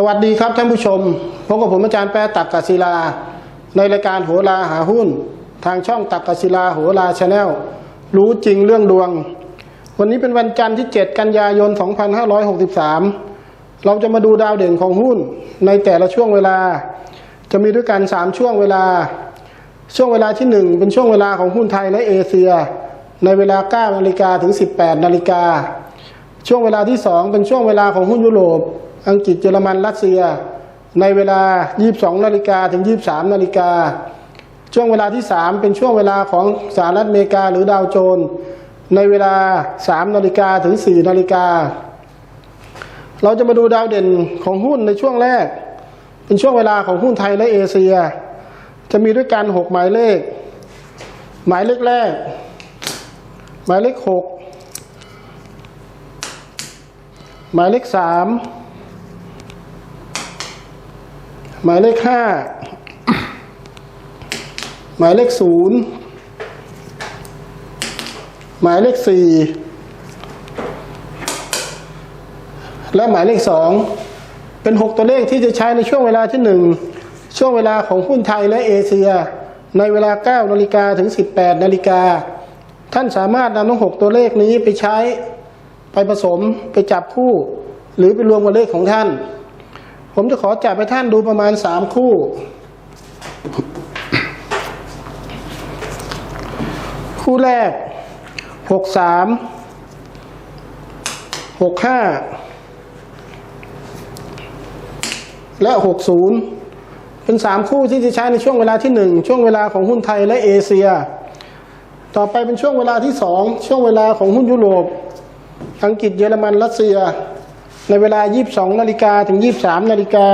สวัสดีครับท่านผู้ชมพบกับผมอาจารย์แปรตักกศิลา ในรายการโหราหาหุ้น ทางช่องตักกศิลาโหราชาแนลรู้จริงเรื่องดวง วันนี้เป็นวันจันทร์ที่ 7 กันยายน 2563 เราจะมาดูดาวเด่นของหุ้นในแต่ละช่วงเวลา จะมีด้วยกัน 3 ช่วงเวลา ช่วงเวลาที่ 1 เป็นช่วงเวลาของหุ้นไทยและเอเชีย ในเวลา9นาฬิกาถึง 18นาฬิกาช่วงเวลาที่ 2 เป็นช่วงเวลาของหุ้นยุโรป อังกฤษเยอรมันรัสเซีย ในเวลา 22 นาฬิกาถึง 23 นาฬิกา ช่วงเวลาที่ 3 เป็นช่วงเวลาของสหรัฐอเมริกาหรือดาวโจนในเวลา 3 นาฬิกาถึง 4 นาฬิกา เราจะมาดูดาวเด่นของหุ้นในช่วงแรก เป็นช่วงเวลาของหุ้นไทยและเอเชีย จะมีด้วยกัน 6 หมายเลข หมายเลขแรก หมายเลข 6 หมายเลข 3 หมายเลข5หมายเลข0หมายเลข4และหมายเลข2เป็น6ตัวเลขที่จะใช้ในช่วงเวลาที่1ช่วงเวลาของหุ้นไทยและเอเชีย ในเวลา9นาฬิกาถึง18นาฬิกาท่านสามารถนำทั้ง6ตัวเลขนี้ไปใช้ไปผสมไปจับคู่ หรือไปรวมกับเลขของท่าน ผมจะขอจับให้ท่านดูประมาณ3คู่ คู่แรก63 65และ60เป็น3คู่ที่จะใช้ในช่วงเวลาที่1ช่วงเวลาของหุ้นไทยและเอเชีย ต่อไปเป็นช่วงเวลาที่2ช่วงเวลาของหุ้นยุโรป อังกฤษเยอรมันรัสเซีย ในเวลา 22นาฬิกาถึง 23นาฬิกา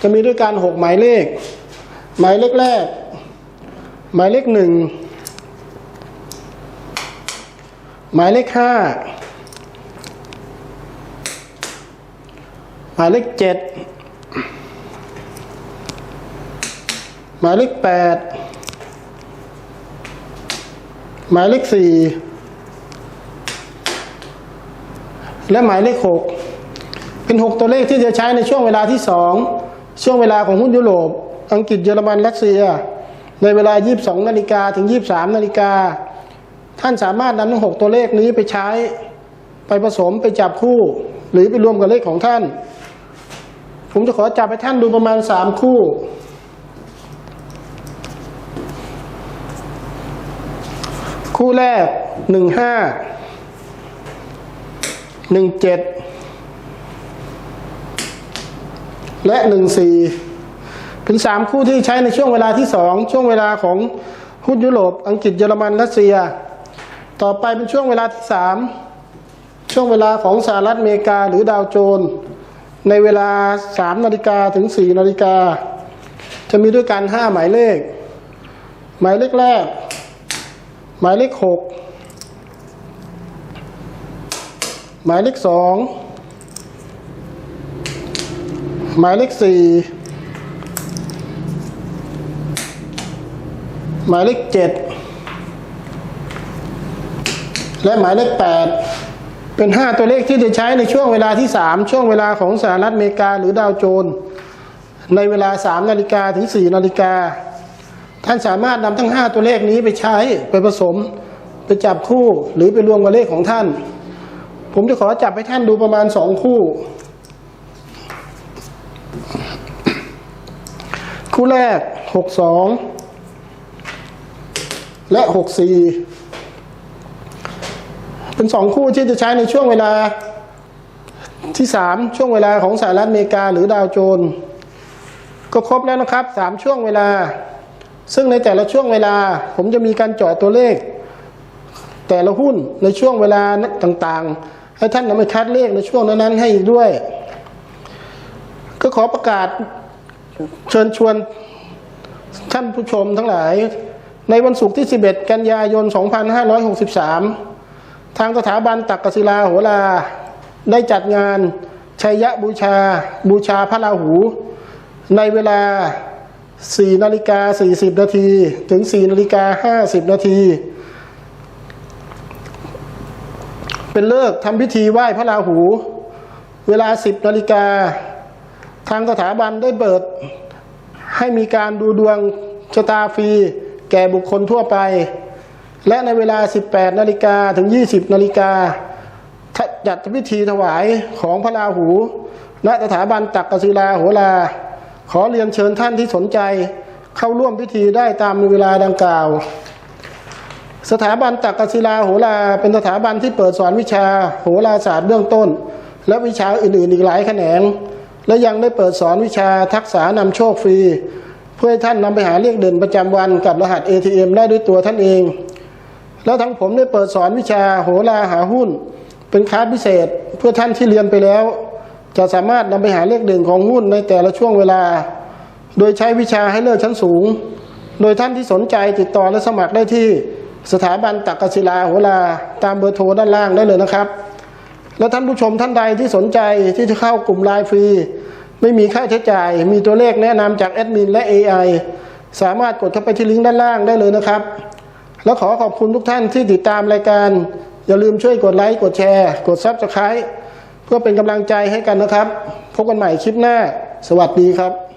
จะมีด้วยกัน6หมายเลข หมายเลขแรก หมายเลขหนึ่งหมายเลขห้าหมายเลขเจ็ดหมายเลขแปดหมายเลขสี่และหมายเลขหก เป็นหกตัวเลขที่จะใช้ในช่วงเวลาที่สองช่วงเวลาของหุ้นยุโรป อังกฤษเยอรมันรัสเซีย ในเวลา 22 นาฬิกาถึง 23 นาฬิกา ท่านสามารถนำทั้งหกตัวเลขนี้ไปใช้ไปผสมไปจับคู่ หรือไปรวมกับเลขของท่าน ผมจะขอจับให้ท่านดูประมาณ 3 คู่คู่แรก15หนึ่งเจ็ด และหนึ่งสี่เป็นสามคู่ที่ใช้ในช่วงเวลาที่สองช่วงเวลาของหุ้นยุโรป อังกฤษเยอรมันรัสเซีย ต่อไปเป็นช่วงเวลาที่สามช่วงเวลาของสหรัฐอเมริกาหรือดาวโจนในเวลาสามนาฬิกาถึงสี่นาฬิกาจะมีด้วยกันห้าหมายเลข หมายเลขแรก หมายเลขหกหมายเลขสอง หมายเลขสี่หมายเลขเจ็ดและหมายเลขแปดเป็นห้าตัวเลขที่จะใช้ในช่วงเวลาที่สามช่วงเวลาของสหรัฐอเมริกาหรือดาวโจน ในเวลาสามนาฬิกาถึงสี่นาฬิกา ท่านสามารถนำทั้งห้าตัวเลขนี้ไปใช้ไปผสม ไปจับคู่หรือไปรวมกับเลขของท่าน ผมจะขอจับให้ท่านดูประมาณสองคู่ คู่แรกหกสองและหกสี่เป็นสองคู่ที่จะใช้ในช่วงเวลาที่สามช่วงเวลาของสหรัฐอเมริกาหรือดาวโจนส์ก็ครบแล้วนะครับสามช่วงเวลา ซึ่งในแต่ละช่วงเวลา ผมจะมีการเจาะตัวเลข แต่ละหุ้นในช่วงเวลาต่างๆ ให้ท่านนำไปคัดเลขในช่วงนั้นๆให้อีกด้วย ก็ขอประกาศ เชิญชวนท่านผู้ชมทั้งหลาย ในวันศุกร์ที่ 11 กันยายน 2563 ทางสถาบันตักกศิลาโหราได้จัดงานชัยยะบูชา บูชาพระราหู ในเวลา 4 นาฬิกา 40 นาที ถึง 4 นาฬิกา 50 นาที เป็นเลิกทำพิธีไหว้พระราหู เวลา 10 นาฬิกา ทางสถาบันได้เปิดให้มีการดูดวงชะตาฟรี แก่บุคคลทั่วไป และในเวลา 18 นาฬิกาถึง 20 นาฬิกาจัดพิธีถวายของพระราหูณสถาบันตักกศิลาโหรา ขอเรียนเชิญท่านที่สนใจ เข้าร่วมพิธีได้ตามเวลาดังกล่าว สถาบันตักกศิลาโหราเป็นสถาบันที่เปิดสอนวิชาโหราศาสตร์เบื้องต้น และวิชาอื่นๆอีกหลายแขนง และยังได้เปิดสอนวิชาทักษะนำโชคฟรี เพื่อให้ท่านนำไปหาเลขเด่นประจำวันกับรหัส ATM ได้ด้วยตัวท่านเอง แล้วทั้งผมได้เปิดสอนวิชาโหราหาหุ้น เป็นคลาสพิเศษเพื่อท่านที่เรียนไปแล้ว จะสามารถนำไปหาเลขเด่นของหุ้นในแต่ละช่วงเวลา โดยใช้วิชาให้เลิศชั้นสูง โดยท่านที่สนใจติดต่อและสมัครได้ที่สถาบันตักกศิลาโหราตามเบอร์โทรด้านล่างได้เลยนะครับ และท่านผู้ชมท่านใดที่สนใจที่จะเข้ากลุ่มไลน์ฟรี ไม่มีค่าใช้จ่าย มีตัวเลขแนะนำจากแอดมินและ AI สามารถกดเข้าไปที่ลิงก์ด้านล่างได้เลยนะครับ แล้วขอขอบคุณทุกท่านที่ติดตามรายการ อย่าลืมช่วยกดไลค์กดแชร์ กดซับสไครต์เพื่อเป็นกำลังใจให้กันนะครับ พบกันใหม่คลิปหน้า สวัสดีครับ